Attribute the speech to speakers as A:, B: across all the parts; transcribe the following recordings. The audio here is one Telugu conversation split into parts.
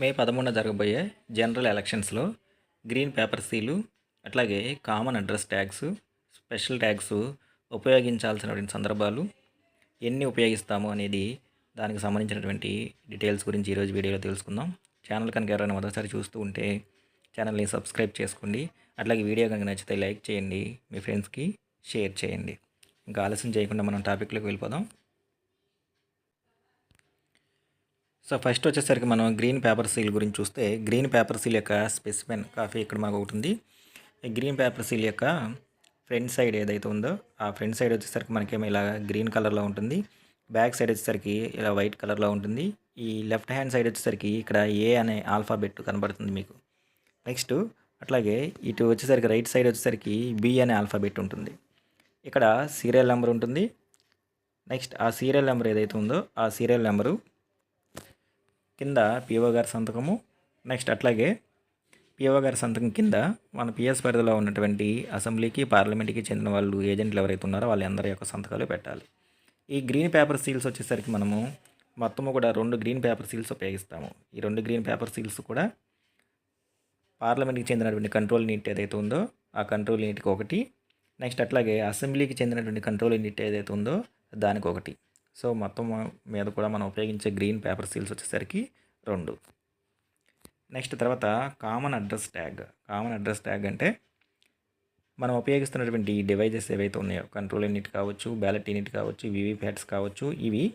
A: మే పదమూడున జరగబోయే జనరల్ ఎలక్షన్స్లో గ్రీన్ పేపర్ సీలు అట్లాగే common address tags special tags ఉపయోగించాల్సినటువంటి సందర్భాలు ఎన్ని ఉపయోగిస్తాము అనేది దానికి సంబంధించినటువంటి డీటెయిల్స్ గురించి ఈరోజు వీడియోలో తెలుసుకుందాం. ఛానల్ కనుక ఎవరైనా మొదటిసారి చూస్తూ ఉంటే ఛానల్ని సబ్స్క్రైబ్ చేసుకోండి. అట్లాగే వీడియో కనుక నచ్చితే లైక్ చేయండి. మీ ఫ్రెండ్స్కి షేర్ చేయండి. ఇంకా ఆలస్యం చేయకుండా మనం టాపిక్లోకి వెళ్ళిపోదాం. సో ఫస్ట్ వచ్చేసరికి మనం గ్రీన్ పేపర్ సీల్ గురించి చూస్తే గ్రీన్ పేపర్ సీల్ యొక్క స్పెసిమెన్ కాఫీ ఇక్కడ మనకు ఒకటి ఉంది. గ్రీన్ పేపర్ సీల్ యొక్క ఫ్రంట్ సైడ్ ఏదైతే ఉందో ఆ ఫ్రంట్ సైడ్ వచ్చేసరికి మనకేమో ఇలా గ్రీన్ కలర్లో ఉంటుంది. బ్యాక్ సైడ్ వచ్చేసరికి ఇలా వైట్ కలర్లో ఉంటుంది. ఈ లెఫ్ట్ హ్యాండ్ సైడ్ వచ్చేసరికి ఇక్కడ ఏ అనే ఆల్ఫాబెట్ కనబడుతుంది మీకు. నెక్స్ట్ అట్లాగే ఇటు వచ్చేసరికి రైట్ సైడ్ వచ్చేసరికి బి అనే ఆల్ఫాబెట్ ఉంటుంది. ఇక్కడ సీరియల్ నెంబర్ ఉంటుంది. నెక్స్ట్ ఆ సీరియల్ నెంబర్ ఏదైతే ఉందో ఆ సీరియల్ నెంబరు కింద పిఓ గారి సంతకము. నెక్స్ట్ అట్లాగే పిఓ గారి సంతకం కింద మన పిఎస్ పరిధిలో ఉన్నటువంటి అసెంబ్లీకి పార్లమెంట్కి చెందిన వాళ్ళు ఏజెంట్లు ఎవరైతే ఉన్నారో వాళ్ళందరి యొక్క సంతకాలు పెట్టాలి. ఈ గ్రీన్ పేపర్ సీల్స్ వచ్చేసరికి మనము మొత్తము కూడా రెండు గ్రీన్ పేపర్ సీల్స్ ఉపయోగిస్తాము. ఈ రెండు గ్రీన్ పేపర్ సీల్స్ కూడా పార్లమెంట్కి చెందినటువంటి కంట్రోల్ నీట్ ఏదైతే ఉందో ఆ కంట్రోల్ నీట్కి ఒకటి. నెక్స్ట్ అట్లాగే అసెంబ్లీకి చెందినటువంటి కంట్రోల్ యూనిట్ ఏదైతే ఉందో దానికి ఒకటి. సో మొత్తం మీద కూడా మనం ఉపయోగించే గ్రీన్ పేపర్ సీల్స్ వచ్చేసరికి రెండు. నెక్స్ట్ తర్వాత common address tag. Common address tag అంటే మనం ఉపయోగిస్తున్నటువంటి డివైజెస్ ఏవైతే ఉన్నాయో కంట్రోల్ యూనిట్ కావచ్చు బ్యాలెట్ యూనిట్ కావచ్చు వివిప్యాట్స్ కావచ్చు ఇవి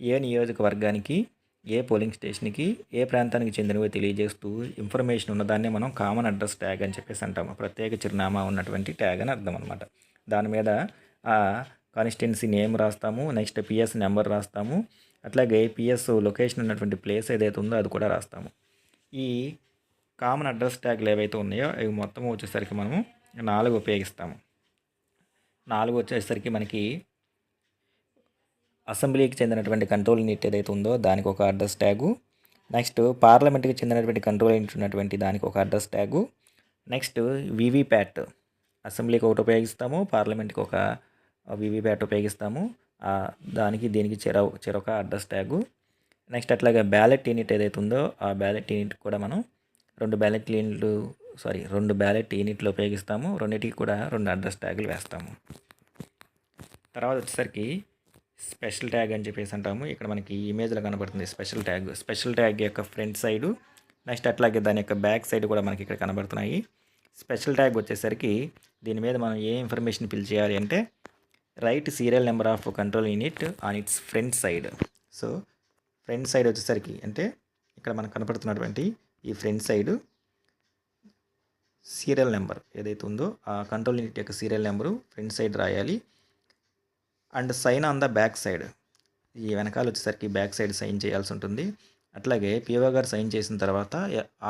A: ఏ నియోజకవర్గానికి ఏ పోలింగ్ స్టేషన్కి ఏ ప్రాంతానికి చెందినవో తెలియజేస్తూ ఇన్ఫర్మేషన్ ఉన్నదాన్నే మనం కామన్ అడ్రస్ ట్యాగ్ అని చెప్పేసి అంటాము. ప్రత్యేక చిరునామా ఉన్నటువంటి ట్యాగ్ అని అర్థం అనమాట దాని మీద ఆ కాన్స్టిట్యున్సీ నేమ్ రాస్తాము నెక్స్ట్ పిఎస్ నెంబర్ రాస్తాము అట్లాగే పిఎస్ లొకేషన్ ఉన్నటువంటి ప్లేస్ ఏదైతే ఉందో అది కూడా రాస్తాము. ఈ కామన్ అడ్రస్ ట్యాగ్లు ఏవైతే ఉన్నాయో అవి మొత్తం వచ్చేసరికి మనము నాలుగు ఉపయోగిస్తాము. నాలుగు వచ్చేసరికి మనకి అసెంబ్లీకి చెందినటువంటి కంట్రోల్ యూనిట్ ఏదైతే ఉందో దానికి ఒక అడ్రస్ ట్యాగు. నెక్స్ట్ పార్లమెంట్కి చెందినటువంటి కంట్రోల్ యూనిట్ ఉన్నటువంటి దానికి ఒక అడ్రస్ ట్యాగు. నెక్స్ట్ వివిప్యాట్ అసెంబ్లీకి ఒకటి ఉపయోగిస్తాము పార్లమెంట్కి ఒక వివిప్యాట్ ఉపయోగిస్తాము. దానికి దీనికి చెర చెరొక అడ్రస్ ట్యాగు. నెక్స్ట్ అట్లాగే బ్యాలెట్ యూనిట్ ఏదైతే ఉందో ఆ బ్యాలెట్ యూనిట్ కూడా మనం రెండు బ్యాలెట్ యూనిట్లు సారీ రెండు బ్యాలెట్ యూనిట్లు ఉపయోగిస్తాము. రెండింటికి కూడా రెండు అడ్రస్ ట్యాగులు వేస్తాము. తర్వాత వచ్చేసరికి స్పెషల్ ట్యాగ్ అని చెప్పేసి అంటాము. ఇక్కడ మనకి ఇమేజ్లో కనబడుతుంది స్పెషల్ ట్యాగ్. స్పెషల్ ట్యాగ్ యొక్క ఫ్రంట్ సైడ్ నెక్స్ట్ అట్లాగే దాని యొక్క బ్యాక్ సైడ్ కూడా మనకి ఇక్కడ కనబడుతున్నాయి. స్పెషల్ ట్యాగ్ వచ్చేసరికి దీని మీద మనం ఏ ఇన్ఫర్మేషన్ ఫిల్ చేయాలి అంటే write serial number of control unit on its front side so front side వచ్చేసరికి అంటే ఇక్కడ మనకు కనపడుతున్నటువంటి ఈ ఫ్రంట్ సైడ్ సీరియల్ నెంబర్ ఏదైతే ఉందో ఆ కంట్రోల్ యూనిట్ యొక్క సీరియల్ నెంబరు ఫ్రంట్ సైడ్ రాయాలి. And sign on the back side ఈ వెనకాల వచ్చేసరికి బ్యాక్ సైడ్ సైన్ చేయాల్సి ఉంటుంది. అట్లాగే పిఓ గారు సైన్ చేసిన తర్వాత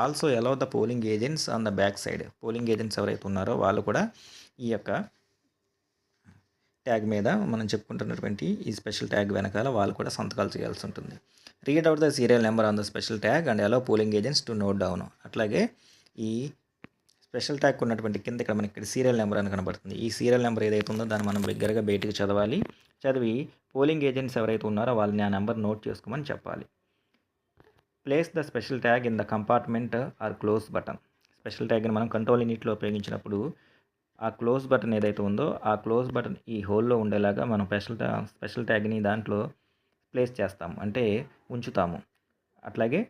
A: also allow the polling agents on the back side polling agents ఎవరైతే ఉన్నారో వాళ్ళు కూడా ఈ యొక్క ట్యాగ్ మీద మనం చెప్పుకుంటున్నటువంటి ఈ స్పెషల్ ట్యాగ్ వెనకాల వాళ్ళు కూడా సంతకాలు చేయాల్సి ఉంటుంది. Read out the serial number on the special tag and allow polling agents to note down అట్లాగే ఈ స్పెషల్ ట్యాగ్ ఉన్నటువంటి కింద ఇక్కడ మనకి ఇక్కడ సీరియల్ నెంబర్ అని కనబడుతుంది. ఈ సీరియల్ నెంబర్ ఏదైతే ఉందో దాన్ని మనం దగ్గరగా బయటికి చదవాలి. చదివి పోలింగ్ ఏజెంట్స్ ఎవరైతే ఉన్నారో వాళ్ళని ఆ నెంబర్ నోట్ చేసుకోమని చెప్పాలి. Place the special tag in the compartment or close button special ట్యాగ్ని మనం కంట్రోల్ యూనిట్లో ఉపయోగించినప్పుడు ఆ క్లోజ్ బటన్ ఏదైతే ఉందో ఆ క్లోజ్ బటన్ ఈ హోల్లో ఉండేలాగా మనం స్పెషల్ స్పెషల్ ట్యాగ్ని దాంట్లో ప్లేస్ చేస్తాము. అంటే ఉంచుతాము. అట్లాగే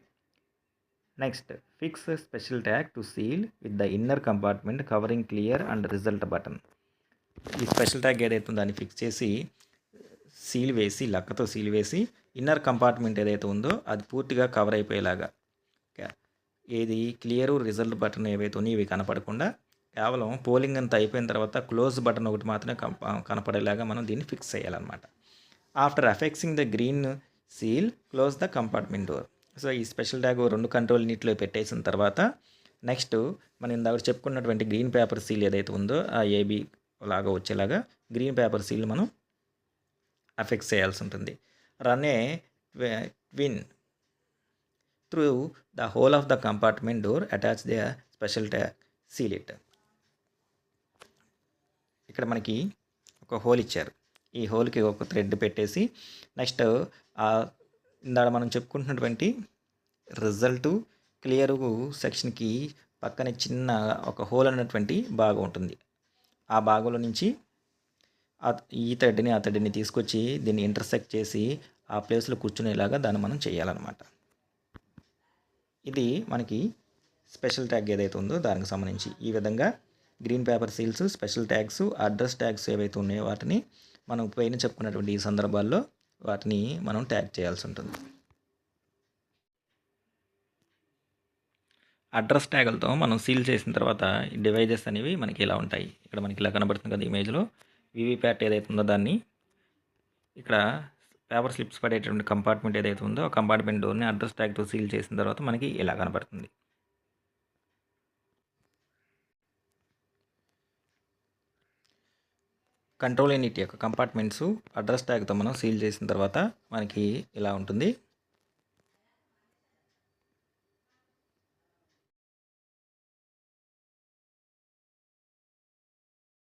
A: next fix special tag to seal with the inner compartment covering clear and result button. ఈ స్పెషల్ ట్యాగ్ ఏదైతే ఉందో దాన్ని ఫిక్స్ చేసి సీల్ వేసి లక్కతో సీల్ వేసి ఇన్నర్ కంపార్ట్మెంట్ ఏదైతే ఉందో అది పూర్తిగా కవర్ అయిపోయేలాగా. ఏది క్లియర్ రిజల్ట్ బటన్ ఏవైతే ఉన్నాయో ఇవి కనపడకుండా కేవలం పోలింగ్ అంతా అయిపోయిన తర్వాత క్లోజ్ బటన్ ఒకటి మాత్రమే కనపడేలాగా మనం దీన్ని ఫిక్స్ చేయాలన్నమాట. After affixing the green seal close the compartment door. So ఈ స్పెషల్ ట్యాగ్ రెండు కంట్రోల్ నీటిలో పెట్టేసిన తర్వాత నెక్స్ట్ మనం ఇందాక చెప్పుకున్నటువంటి గ్రీన్ పేపర్ సీల్ ఏదైతే ఉందో ఆ ఏబీ లాగా వచ్చేలాగా గ్రీన్ పేపర్ సీల్ మనం అఫెక్స్ చేయాల్సి ఉంటుంది. Run a through the hole of the compartment door attach the special tag seal it. ఇక్కడ మనకి ఒక హోల్ ఇచ్చారు. ఈ హోల్కి ఒక థ్రెడ్ పెట్టేసి నెక్స్ట్ ఇందాడ మనం చెప్పుకుంటున్నటువంటి రిజల్ట్ క్లియర్ సెక్షన్కి పక్కనే చిన్న ఒక హోల్ అన్నటువంటి భాగం ఉంటుంది. ఆ భాగంలో నుంచి ఈ థ్రెడ్ని ఆ థ్రెడ్ని తీసుకొచ్చి దీన్ని ఇంటర్సెక్ట్ చేసి ఆ ప్లేస్లో కూర్చునేలాగా దాన్ని మనం చేయాలన్నమాట. ఇది మనకి స్పెషల్ ట్యాగ్ ఏదైతే ఉందో దానికి సంబంధించి ఈ విధంగా green paper seals special tags address tags ఏవైతే ఉన్నాయో వాటిని మనం పైన చెప్పుకున్నటువంటి ఈ సందర్భాల్లో వాటిని మనం ట్యాగ్ చేయాల్సి ఉంటుంది. అడ్రస్ ట్యాగులతో మనం సీల్ చేసిన తర్వాత డివైజెస్ అనేవి మనకి ఇలా ఉంటాయి. ఇక్కడ మనకి ఇలా కనబడుతుంది కదా ఇమేజ్లో. వివిప్యాట్ ఏదైతే ఉందో దాన్ని ఇక్కడ పేపర్ స్లిప్స్ పడేటటువంటి కంపార్ట్మెంట్ ఏదైతే ఉందో ఆ కంపార్ట్మెంట్ డోర్ని అడ్రస్ ట్యాగ్తో సీల్ చేసిన తర్వాత మనకి ఇలా కనబడుతుంది. కంట్రోల్ యూనిట్ యొక్క కంపార్ట్మెంట్స్ అడ్రస్ ట్యాగ్తో మనం సీల్ చేసిన తర్వాత మనకి ఇలా ఉంటుంది.